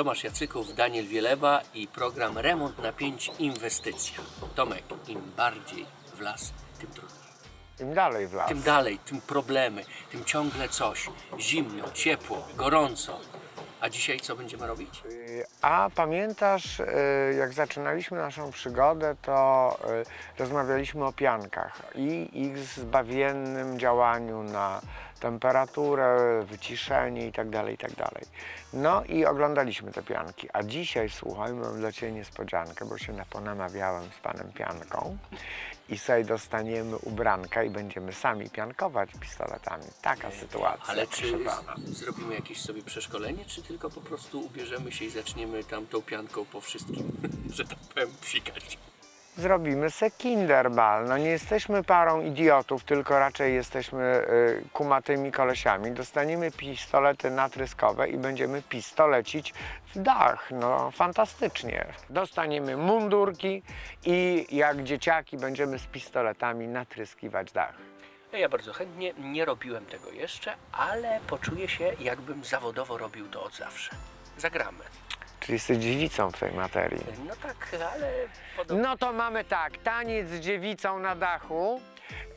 Tomasz Jacyków, Daniel Wieleba i program Remont na 5 Inwestycja. Tomek, im bardziej w las, tym trudniej. Im dalej w las. Tym dalej, tym problemy, tym ciągle coś. Zimno, ciepło, gorąco. A dzisiaj co będziemy robić? Y, A pamiętasz, y, jak zaczynaliśmy naszą przygodę, to y, rozmawialiśmy o piankach i ich zbawiennym działaniu na temperaturę, wyciszenie itd., itd. No i oglądaliśmy te pianki. A dzisiaj, słuchaj, mam dla Ciebie niespodziankę, bo się naponamawiałem z Panem Pianką i sobie dostaniemy ubranka i będziemy sami piankować pistoletami. Taka sytuacja, Ale proszę czy pana. zrobimy jakieś sobie przeszkolenie, czy tylko po prostu ubierzemy się i zaczniemy tam tą pianką po wszystkim, że tak powiem, psikać? Zrobimy se kinderbal. No nie jesteśmy parą idiotów, tylko raczej jesteśmy y, kumatymi kolesiami. Dostaniemy pistolety natryskowe i będziemy pistolecić w dach. No fantastycznie. Dostaniemy mundurki i jak dzieciaki będziemy z pistoletami natryskiwać dach. Ja bardzo chętnie, nie robiłem tego jeszcze, ale poczuję się, jakbym zawodowo robił to od zawsze. Zagramy. Czyli jesteś dziewicą w tej materii. No tak, ale podobnie. No to mamy tak, taniec z dziewicą na dachu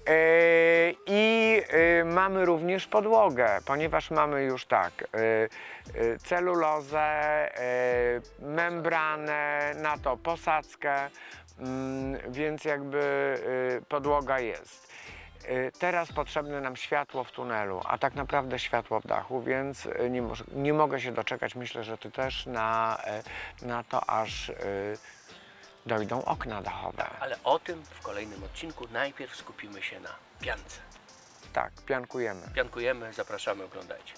yy, i yy, mamy również podłogę, ponieważ mamy już tak yy, yy, celulozę, yy, membranę, na to posadzkę, mm, więc jakby yy, podłoga jest. Yy, Teraz potrzebne nam światło w tunelu, a tak naprawdę światło w dachu, więc yy, nie, nie mogę się doczekać. Myślę, że ty też na, yy, na to, aż dojdą okna dachowe. Ale o tym w kolejnym odcinku. Najpierw skupimy się na piance. Tak, piankujemy. Piankujemy, zapraszamy, oglądajcie.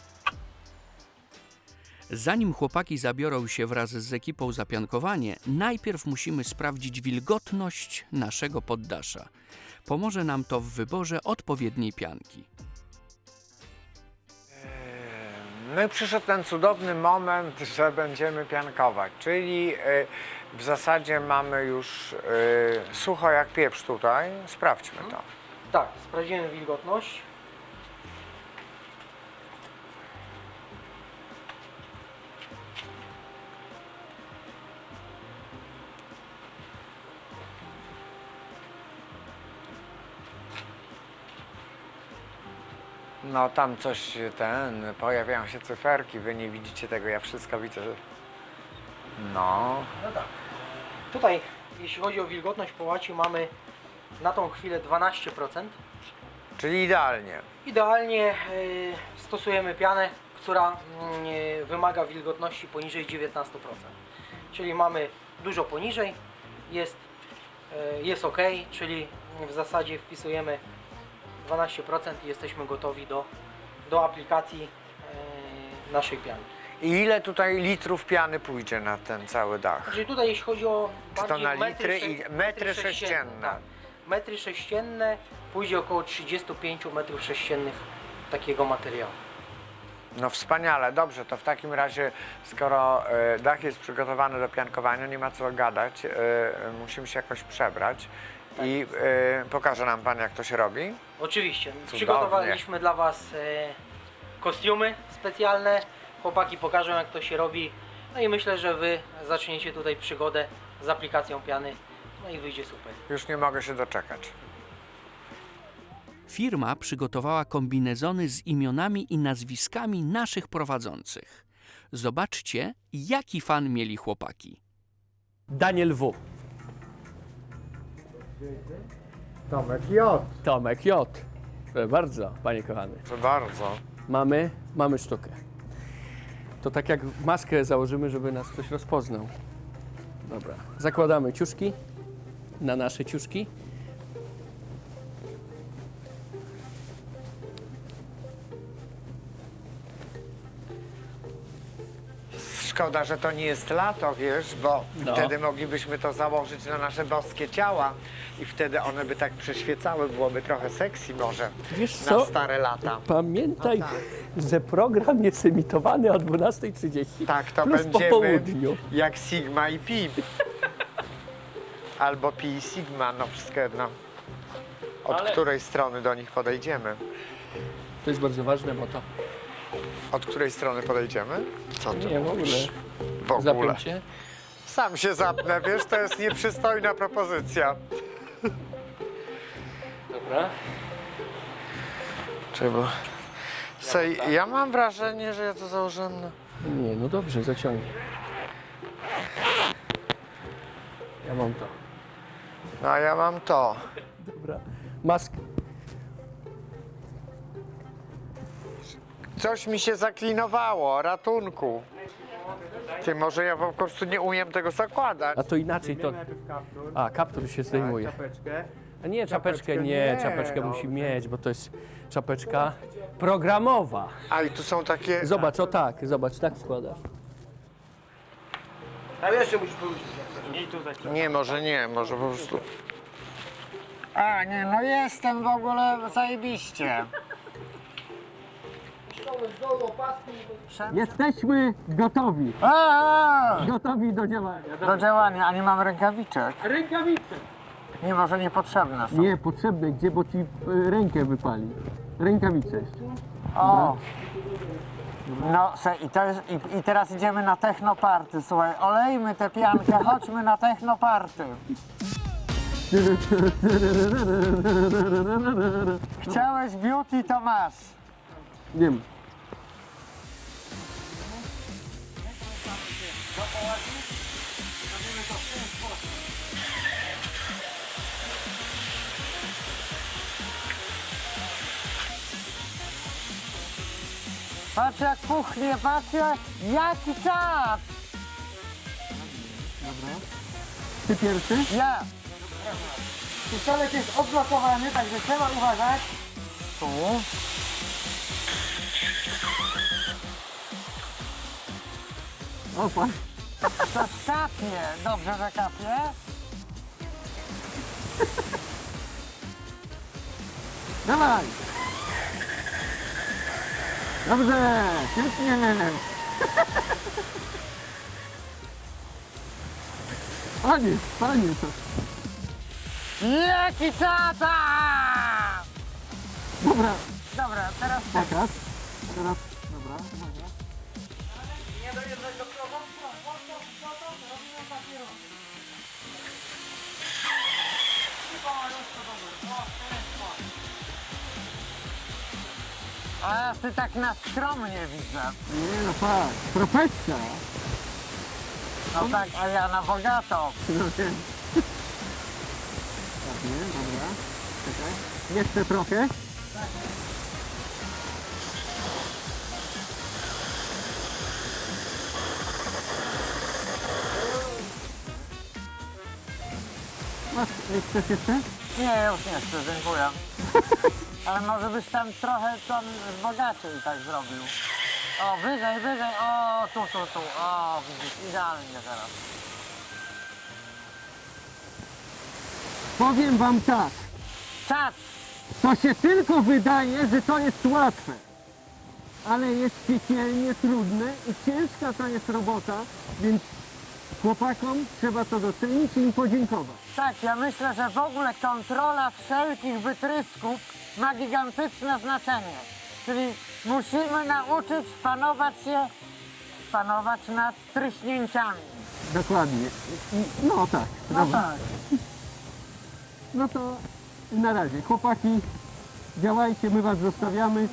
Zanim chłopaki zabiorą się wraz z ekipą za piankowanie, najpierw musimy sprawdzić wilgotność naszego poddasza. Pomoże nam to w wyborze odpowiedniej pianki. No i przyszedł ten cudowny moment, że będziemy piankować, czyli y, w zasadzie mamy już y, sucho jak pieprz tutaj. Sprawdźmy to. Tak, sprawdzimy wilgotność. No tam coś ten, pojawiają się cyferki, wy nie widzicie tego, ja wszystko widzę. No, No tak. Tutaj, jeśli chodzi o wilgotność połaci, mamy na tą chwilę 12%. czyli idealnie. Idealnie y, stosujemy pianę, która y, wymaga wilgotności poniżej 19%. Czyli mamy dużo poniżej, jest, y, jest ok, czyli w zasadzie wpisujemy 12% i jesteśmy gotowi do, do aplikacji y, naszej piany. I ile tutaj litrów piany pójdzie na ten cały dach? Czyli tutaj jeśli chodzi o Czy to bardziej na metry litry i- metry sześcienne? Tak. Metry sześcienne pójdzie około 35 metrów sześciennych takiego materiału. No wspaniale, dobrze, to w takim razie, skoro e, dach jest przygotowany do piankowania, nie ma co gadać, e, musimy się jakoś przebrać i e, pokaże nam Pan, jak to się robi. Oczywiście. Cudownie. Przygotowaliśmy dla Was e, kostiumy specjalne. Chłopaki pokażą jak to się robi. No i myślę, że Wy zaczniecie tutaj przygodę z aplikacją piany. No i wyjdzie super. Już nie mogę się doczekać. Firma przygotowała kombinezony z imionami i nazwiskami naszych prowadzących. Zobaczcie, jaki fan mieli chłopaki. Daniel W. Tomek J. Tomek J. Proszę bardzo, panie kochany. Proszę bardzo. Mamy, mamy sztukę. To tak jak maskę założymy, żeby nas ktoś rozpoznał. Dobra. Zakładamy ciuszki na nasze ciuszki. Szkoda, że to nie jest lato, wiesz, bo No. wtedy moglibyśmy to założyć na nasze boskie ciała i wtedy one by tak przeświecały, byłoby trochę sexy może Wiesz na co? stare lata. Pamiętaj, No tak. że program jest emitowany o 12.30 Tak, to plus będziemy po południu. jak Sigma i Pi. Albo Pi i Sigma, no wszystko jedno. Od Ale- której strony do nich podejdziemy. To jest bardzo ważne, bo to Od której strony podejdziemy? Co ty Nie, w ogóle. w ogóle? Zapięcie. Sam się zapnę, wiesz, to jest nieprzystojna propozycja. Dobra. Czego? Sej, ja mam wrażenie, że ja to założyłem na... Nie, no dobrze, zaciągnij. Ja mam to. No, a ja mam to. Dobra. Maskę. Coś mi się zaklinowało, ratunku. Ty, może ja po prostu nie umiem tego zakładać. A to inaczej to. A, kaptur się zdejmuje. Czapeczkę. A nie, czapeczkę nie, czapeczkę no. musi mieć, bo to jest czapeczka programowa. A i tu są takie... Zobacz, o tak, zobacz, tak wkładasz. A jeszcze musisz tutaj. Nie, może nie, może po prostu... A, nie, no jestem w ogóle zajebiście. Jesteśmy gotowi. Gotowi do działania. do działania, a nie mam rękawiczek. Rękawice. Nie, może niepotrzebne są. Nie, potrzebne, gdzie, bo ci y, rękę wypali. Rękawice jeszcze. O! No, se, i, to jest, i, i teraz idziemy na technoparty, słuchaj, olejmy tę piankę, chodźmy na technoparty. Chciałeś beauty, to masz. Wiem. Patrz jak puchnie, patrz jak, jaki czas! Ty pierwszy? Ja! Pistolet jest odblokowany, także trzeba uważać. Tu. O, pan. To kapie, dobrze, że kapie. Dawaj! Dobrze, świetnie. Panie, panie. Jaki tata! Dobra, Dobra, teraz pokaż. Teraz, A ty tak na skromnie widzę. Nie no tak, profesja. No tak, a ja na bogato. No wiem. Tak, nie, dobra. Czekaj. Jeszcze trochę. Masz, chcesz jeszcze? Nie, już nie chcę, dziękuję. Ale może byś tam trochę tam bogaciej tak zrobił. O, wyżej, wyżej, o, tu, tu, tu, o, widzisz, idealnie teraz. Powiem wam tak. Czas! To się tylko wydaje, że to jest łatwe. Ale jest piekielnie trudne i ciężka to jest robota, więc chłopakom trzeba to docenić i im podziękować. Tak, ja myślę, że w ogóle kontrola wszelkich wytrysków ma gigantyczne znaczenie. Czyli musimy nauczyć panować się, panować nad tryśnięciami. Dokładnie. No tak. No dobra. tak. No to na razie. Chłopaki, działajcie, my was zostawiamy.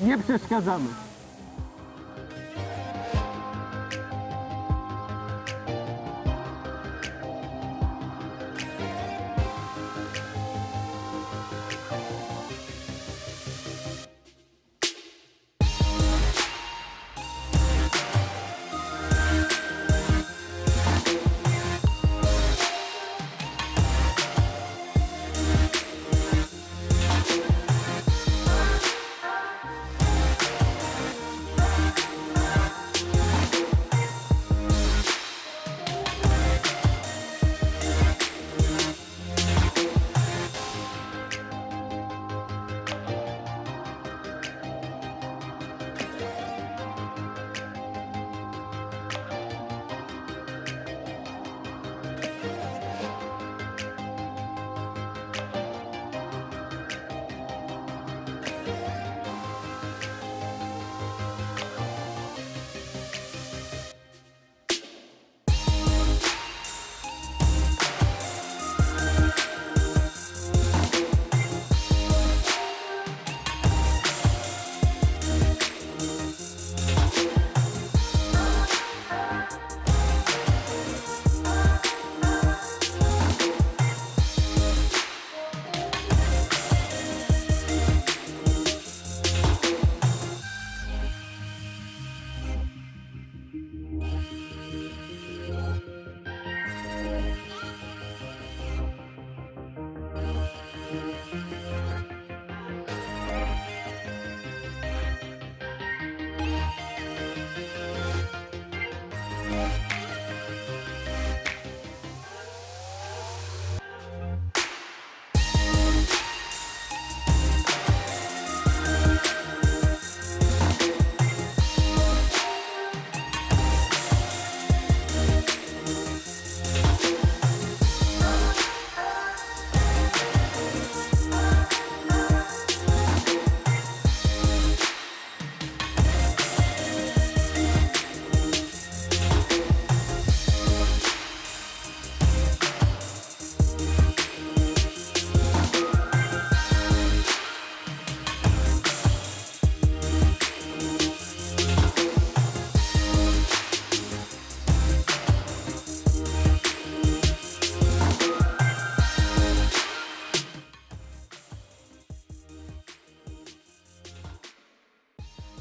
Nie przeszkadzamy.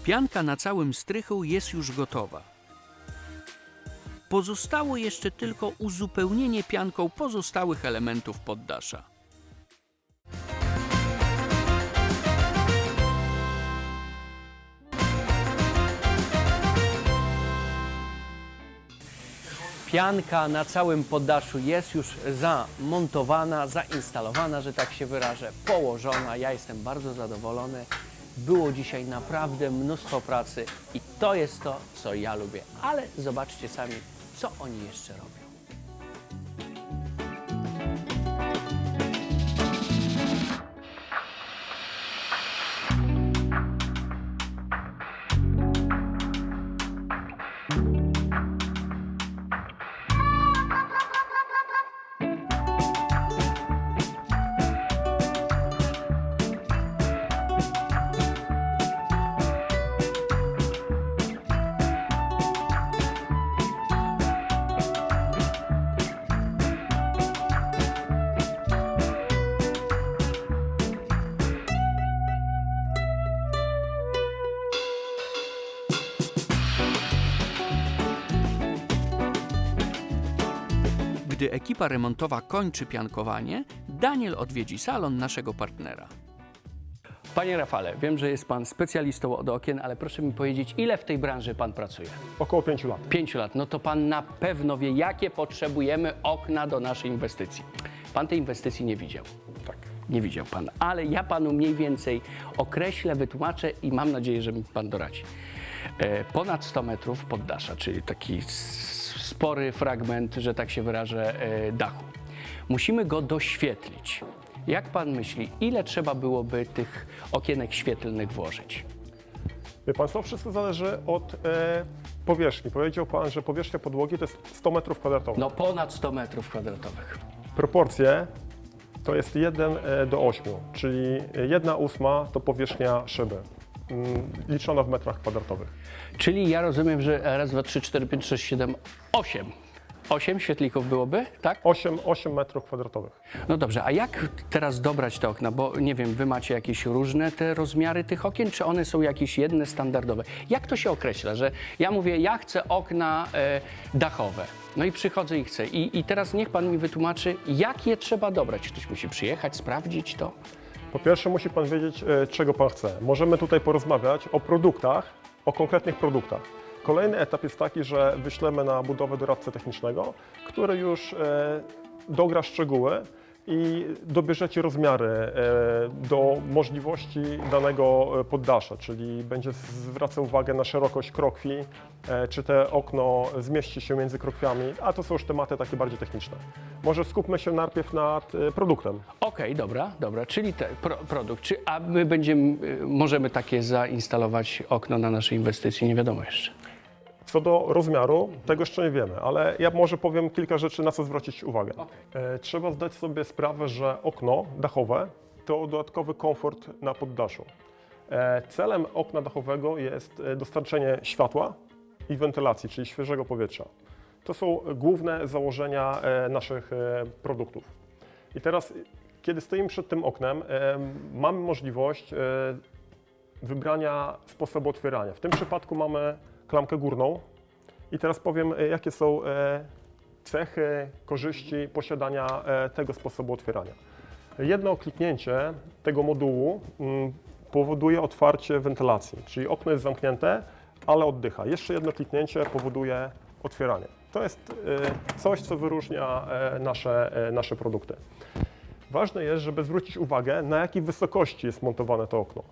Pianka na całym strychu jest już gotowa. Pozostało jeszcze tylko uzupełnienie pianką pozostałych elementów poddasza. Pianka na całym poddaszu jest już zamontowana, zainstalowana, że tak się wyrażę, położona. Ja jestem bardzo zadowolony. Było dzisiaj naprawdę mnóstwo pracy i to jest to, co ja lubię. Ale zobaczcie sami, co oni jeszcze robią. Gdy ekipa remontowa kończy piankowanie, Daniel odwiedzi salon naszego partnera. Panie Rafale, wiem, że jest Pan specjalistą od okien, ale proszę mi powiedzieć, ile w tej branży Pan pracuje? Około 5 lat. Pięciu lat. No to Pan na pewno wie, jakie potrzebujemy okna do naszej inwestycji. Pan tej inwestycji nie widział. Tak. Nie widział Pan, ale ja Panu mniej więcej określę, wytłumaczę i mam nadzieję, że mi Pan doradzi. E, ponad 100 metrów poddasza, czyli taki s- spory fragment, że tak się wyrażę, e, dachu. Musimy go doświetlić. Jak Pan myśli, ile trzeba byłoby tych okienek świetlnych włożyć? Wie Pan co, wszystko zależy od e, powierzchni. Powiedział Pan, że powierzchnia podłogi to jest 100 metrów kwadratowych. No ponad 100 metrów kwadratowych. Proporcje to jest 1 e, do 8, czyli 1 ósma to powierzchnia szyby, mm, liczona w metrach kwadratowych. Czyli ja rozumiem, że raz, dwa, trzy, cztery, pięć, sześć, siedem, osiem. Osiem świetlików byłoby, tak? 8, 8 metrów kwadratowych. No dobrze, a jak teraz dobrać te okna? Bo nie wiem, wy macie jakieś różne te rozmiary tych okien, czy one są jakieś jedne standardowe? Jak to się określa, że ja mówię, ja chcę okna e, dachowe, no i przychodzę i chcę. I, I teraz niech pan mi wytłumaczy, jak je trzeba dobrać. Ktoś musi przyjechać, sprawdzić to? Po pierwsze musi Pan wiedzieć, e, czego Pan chce. Możemy tutaj porozmawiać o produktach, o konkretnych produktach. Kolejny etap jest taki, że wyślemy na budowę doradcę technicznego, który już e, dogra szczegóły i dobierzecie rozmiary e, do możliwości danego poddasza, czyli będzie zwracał uwagę na szerokość krokwi, czy te okno zmieści się między krokwiami, a to są już tematy takie bardziej techniczne. Może skupmy się najpierw nad e, produktem. Okej, dobra, dobra, czyli te, pro, produkt. Czy, a my będziemy, y, możemy takie zainstalować okno na naszej inwestycji? Nie wiadomo jeszcze. Co do rozmiaru, tego jeszcze nie wiemy, ale ja może powiem kilka rzeczy, na co zwrócić uwagę. E, Trzeba zdać sobie sprawę, że okno dachowe to dodatkowy komfort na poddaszu. E, Celem okna dachowego jest e, dostarczenie światła i wentylacji, czyli świeżego powietrza. To są główne założenia e, naszych e, produktów. I teraz, kiedy stoimy przed tym oknem, e, mamy możliwość wybrania sposobu otwierania. W tym przypadku mamy klamkę górną i teraz powiem, jakie są cechy, korzyści posiadania tego sposobu otwierania. Jedno kliknięcie tego modułu mm, powoduje otwarcie wentylacji, czyli okno jest zamknięte, ale oddycha. Jeszcze jedno kliknięcie powoduje otwieranie. To jest e, coś, co wyróżnia e, nasze, e, nasze produkty. Ważne jest, żeby zwrócić uwagę, na jakiej wysokości jest montowane to okno.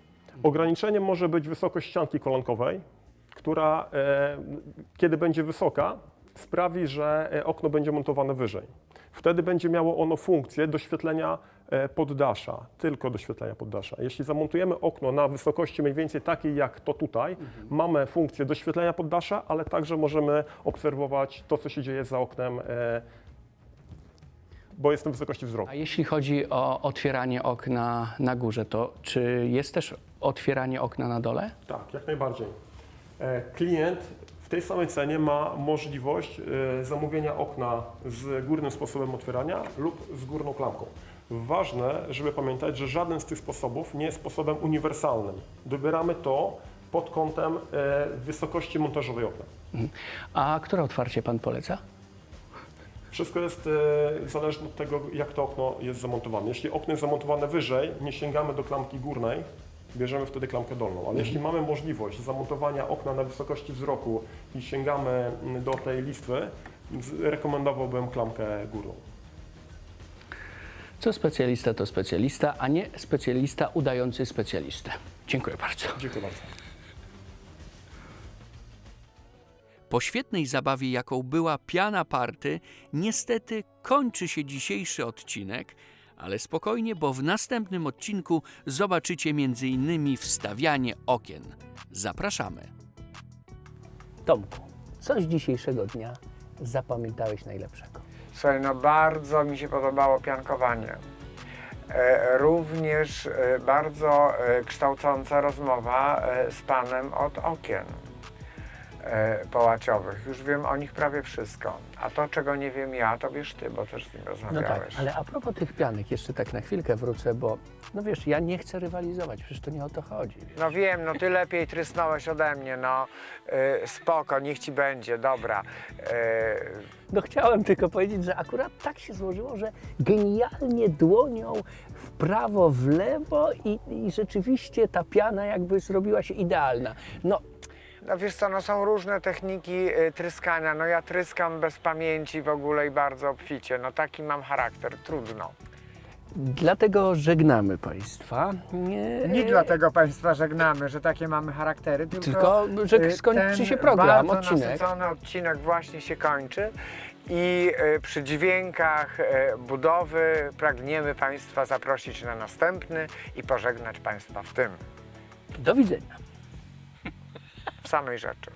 Ograniczeniem może być wysokość ścianki kolankowej, która, kiedy będzie wysoka, sprawi, że okno będzie montowane wyżej. Wtedy będzie miało ono funkcję doświetlenia poddasza, tylko doświetlenia poddasza. Jeśli zamontujemy okno na wysokości mniej więcej takiej jak to tutaj, mamy funkcję doświetlenia poddasza, ale także możemy obserwować to, co się dzieje za oknem, e, bo jest na wysokości wzroku. A jeśli chodzi o otwieranie okna na górze, to czy jest też otwieranie okna na dole? Tak, jak najbardziej. E, Klient w tej samej cenie ma możliwość e, zamówienia okna z górnym sposobem otwierania lub z górną klamką. Ważne, żeby pamiętać, że żaden z tych sposobów nie jest sposobem uniwersalnym. Dobieramy to, pod kątem e, wysokości montażowej okna. A które otwarcie pan poleca? Wszystko jest e, zależne od tego, jak to okno jest zamontowane. Jeśli okno jest zamontowane wyżej, nie sięgamy do klamki górnej, bierzemy wtedy klamkę dolną. Ale jeśli mamy możliwość zamontowania okna na wysokości wzroku i sięgamy mm, do tej listwy, rekomendowałbym klamkę górną. Co specjalista to specjalista, a nie specjalista udający specjalistę. Dziękuję bardzo. Dziękuję bardzo. Po świetnej zabawie, jaką była piana party, niestety kończy się dzisiejszy odcinek, ale spokojnie, bo w następnym odcinku zobaczycie m.in. wstawianie okien. Zapraszamy. Tomku, co z dzisiejszego dnia zapamiętałeś najlepszego? Słuchaj, no bardzo mi się podobało piankowanie. E, również e, bardzo e, kształcąca rozmowa z panem od okien e, połaciowych. Już wiem o nich prawie wszystko. A to, czego nie wiem ja, to wiesz ty, bo też z nim No rozmawiałeś. tak, ale a propos tych pianek, jeszcze tak na chwilkę wrócę, bo no wiesz, ja nie chcę rywalizować, przecież to nie o to chodzi. Wiesz. No wiem, no ty lepiej trysnąłeś ode mnie, no e, spoko, niech ci będzie, dobra. E, No chciałem tylko powiedzieć, że akurat tak się złożyło, że genialnie dłonią w prawo, w lewo i, i rzeczywiście ta piana jakby zrobiła się idealna. No, No wiesz co, no są różne techniki y, tryskania. No ja tryskam bez pamięci w ogóle i bardzo obficie. No taki mam charakter, trudno. dlatego żegnamy Państwa. Nie, Nie dlatego Państwa żegnamy, że takie mamy charaktery, tylko, Tylko, że y, skończy się program, bardzo odcinek. nasycony odcinek właśnie się kończy i y, przy dźwiękach y, budowy pragniemy Państwa zaprosić na następny i pożegnać Państwa w tym, Do widzenia. Samej rzeczy.